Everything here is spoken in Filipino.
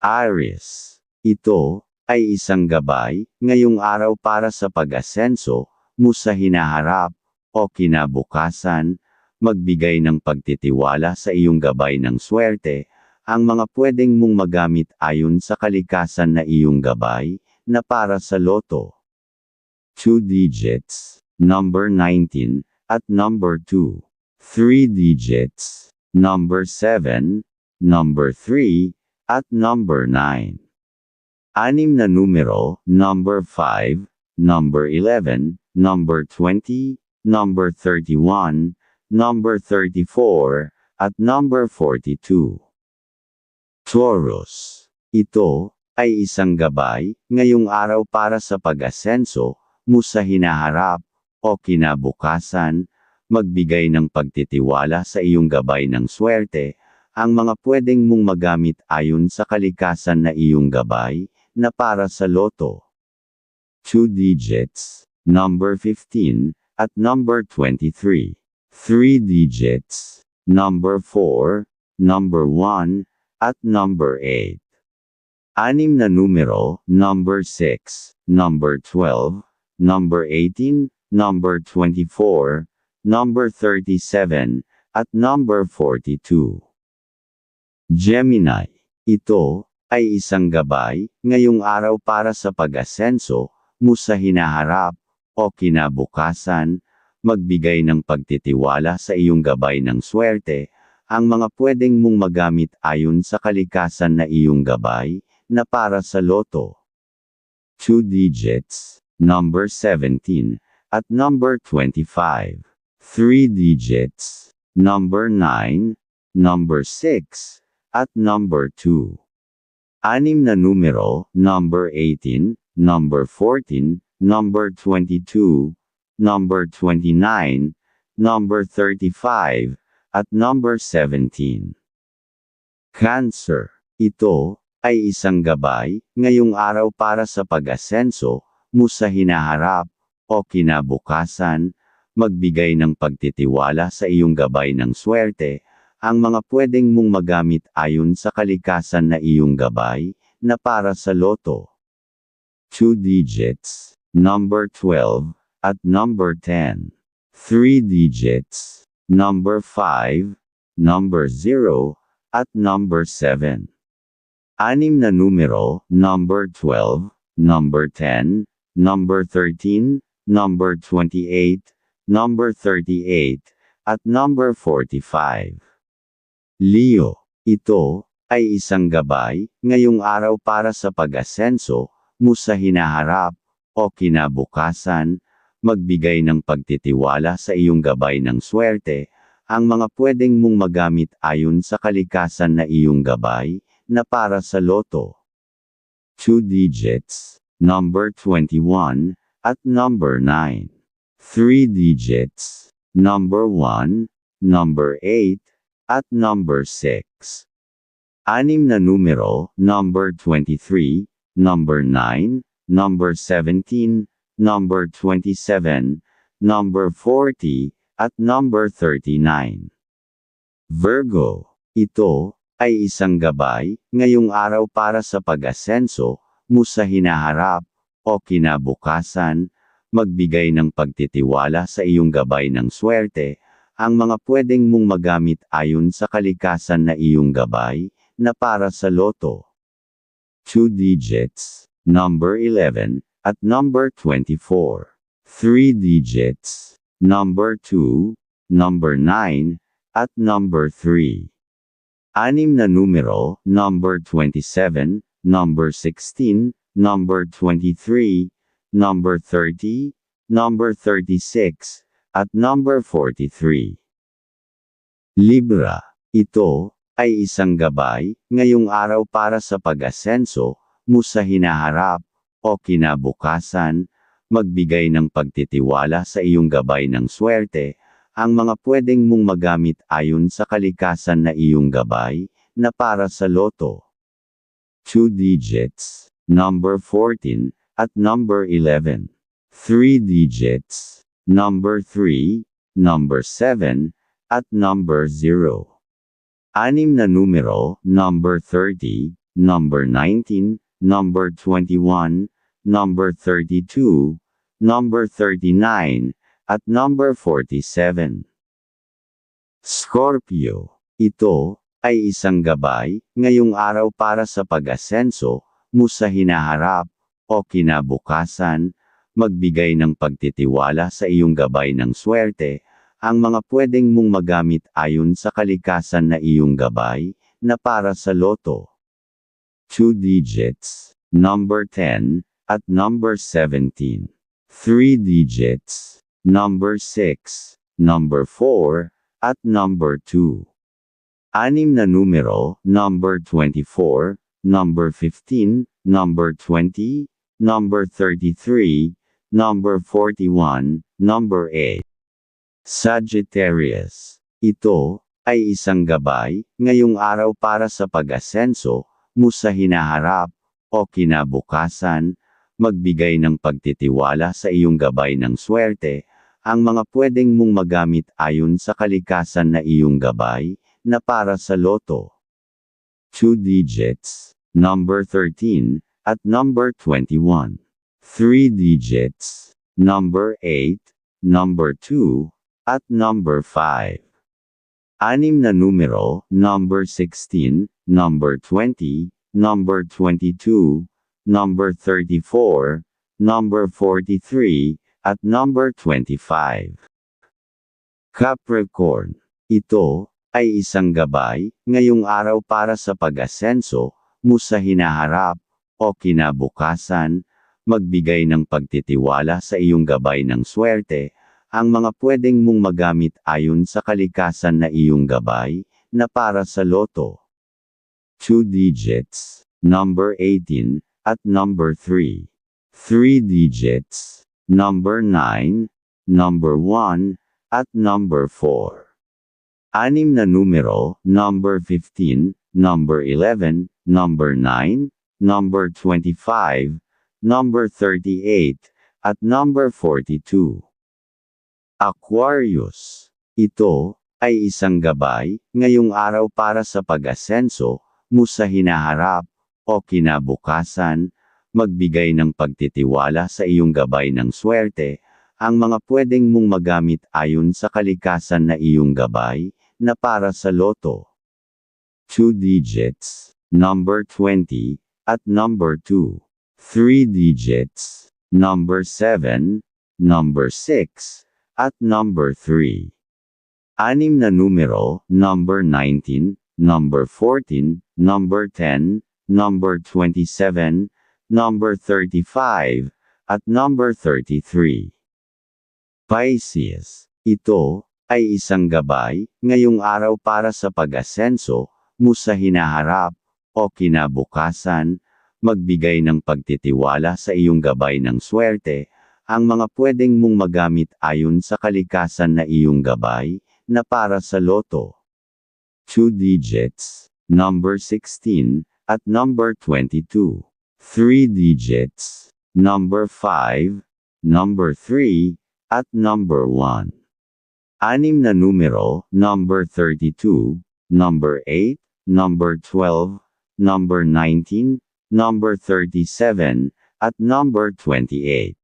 Aries. Ito, ay isang gabay, ngayong araw para sa pag-asenso, mo sa hinaharap, o kinabukasan, magbigay ng pagtitiwala sa iyong gabay ng swerte, ang mga pwedeng mong magamit ayon sa kalikasan na iyong gabay, na para sa loto. 2 digits, number 19, at number 2. 3 digits, number 7, number 3, at number 9. Anim na numero, number 5, number 11, number 20, number 31, number 34, at number 42. Taurus. Ito, ay isang gabay, ngayong araw para sa pag-asenso, mo sa hinaharap, o kinabukasan, magbigay ng pagtitiwala sa iyong gabay ng swerte, ang mga pwedeng mong magamit ayon sa kalikasan na iyong gabay, na para sa loto. 2 digits, number 15, at number 23. 3 digits, number 4, number 1, at number 8. Anim na numero, number 6, number 12, number 18, number 24, number 37, at number 42. Gemini. Ito, ay isang gabay, ngayong araw para sa pag-asenso, mo sa hinaharap, o kinabukasan, magbigay ng pagtitiwala sa iyong gabay ng swerte, ang mga pwedeng mong magamit ayon sa kalikasan na iyong gabay, na para sa loto. 2 digits, number 17, at number 25. 3 digits, number 9, number 6, at number 2. Anim na numero, number 18, number 14, number 22, number 29, number 35, at number 17. Cancer. Ito, ay isang gabay, ngayong araw para sa pag-asenso, mo sa hinaharap, o kinabukasan, magbigay ng pagtitiwala sa iyong gabay ng swerte, ang mga pwedeng mong magamit ayon sa kalikasan na iyong gabay, na para sa loto. 2 digits, number 12, at number 10. 3 digits, number 5, number 0, at number 7. Anim na numero, number 12, number 10, number 13, number 28, number 38, at number 45. Leo, ito, ay isang gabay, ngayong araw para sa pag-asenso, mo sa hinaharap, o kinabukasan, magbigay ng pagtitiwala sa iyong gabay ng swerte, ang mga pwedeng mong magamit ayon sa kalikasan na iyong gabay, na para sa loto. 2 digits, number 21, at number 9. 3 digits, number 1, number 8, at number 6. Anim na numero, number 23, number 9, number 17, number 27, number 40, at number 39. Virgo, ito, ay isang gabay, ngayong araw para sa pag-asenso, mo sa hinaharap, o kinabukasan, magbigay ng pagtitiwala sa iyong gabay ng swerte, ang mga pwedeng mong magamit ayon sa kalikasan na iyong gabay, na para sa loto. 2 digits, number 11, at number 24. 3 digits, number 2, number 9, at number 3. Anim na numero, number 27, number 16, number 23, number 30, number 36, at number 43. Libra. Ito, ay isang gabay, ngayong araw para sa pag-asenso, mo sa hinaharap, o kinabukasan, magbigay ng pagtitiwala sa iyong gabay ng swerte, ang mga pwedeng mong magamit ayon sa kalikasan na iyong gabay, na para sa loto. 2 digits, number 14, at number 11. 3 digits, number 3, number 7, at number 0. Anim na numero, number 30, number 19, number 21, number 32, number 39, at number 47. Scorpio. Ito ay isang gabay ngayong araw para sa pag-asenso mo sa hinaharap o kinabukasan, magbigay ng pagtitiwala sa iyong gabay ng swerte, ang mga pwedeng mong magamit ayon sa kalikasan na iyong gabay, na para sa loto. 2 digits, number 10, at number 17. 3 digits, number 6, number 4, at number 2. Anim na numero, number 24, number 15, number 20, number 33, number 41, number 8. Sagittarius. Ito ay isang gabay ngayong araw para sa pag-asenso mo sa hinaharap o kinabukasan, magbigay ng pagtitiwala sa iyong gabay ng swerte, ang mga pwedeng mong magamit ayon sa kalikasan na iyong gabay, na para sa loto. 2 digits, number 13, at number 21. 3 digits, number 8, number 2, at number 5. Anim na numero, number 16, number 20, number 22, number 34, number 43, at number 25. Capricorn. Ito ay isang gabay ngayong araw para sa pag-asenso mo sa hinaharap o kinabukasan, magbigay ng pagtitiwala sa iyong gabay ng swerte, ang mga pwedeng mong magamit ayon sa kalikasan na iyong gabay, na para sa loto. 2 digits, number 18, at number 3. 3 digits, number 9, number 1, at number 4. Anim na numero, number 15, number 11, number 9, number 25, number 38, at number 42. Aquarius. Ito ay isang gabay ngayong araw para sa pag-asenso mo sa hinaharap o kinabukasan, magbigay ng pagtitiwala sa iyong gabay ng swerte, ang mga pwedeng mong magamit ayon sa kalikasan na iyong gabay, na para sa loto. 2 digits, number 20, at number 2. 3 digits, number 7, number 6, at number 3. Anim na numero, number 19, number 14, number 10, number 27, number 35, at number 33. Pisces. Ito ay isang gabay ngayong araw para sa pag-asenso mo sa hinaharap o kinabukasan, magbigay ng pagtitiwala sa iyong gabay ng swerte, ang mga pwedeng mong magamit ayon sa kalikasan na iyong gabay, na para sa loto. 2 digits, number 16, at number 22. 3 digits, number 5, number 3, at number 1. Anim na numero, number 32, number 8, number 12, number 19, number 37, at number 28.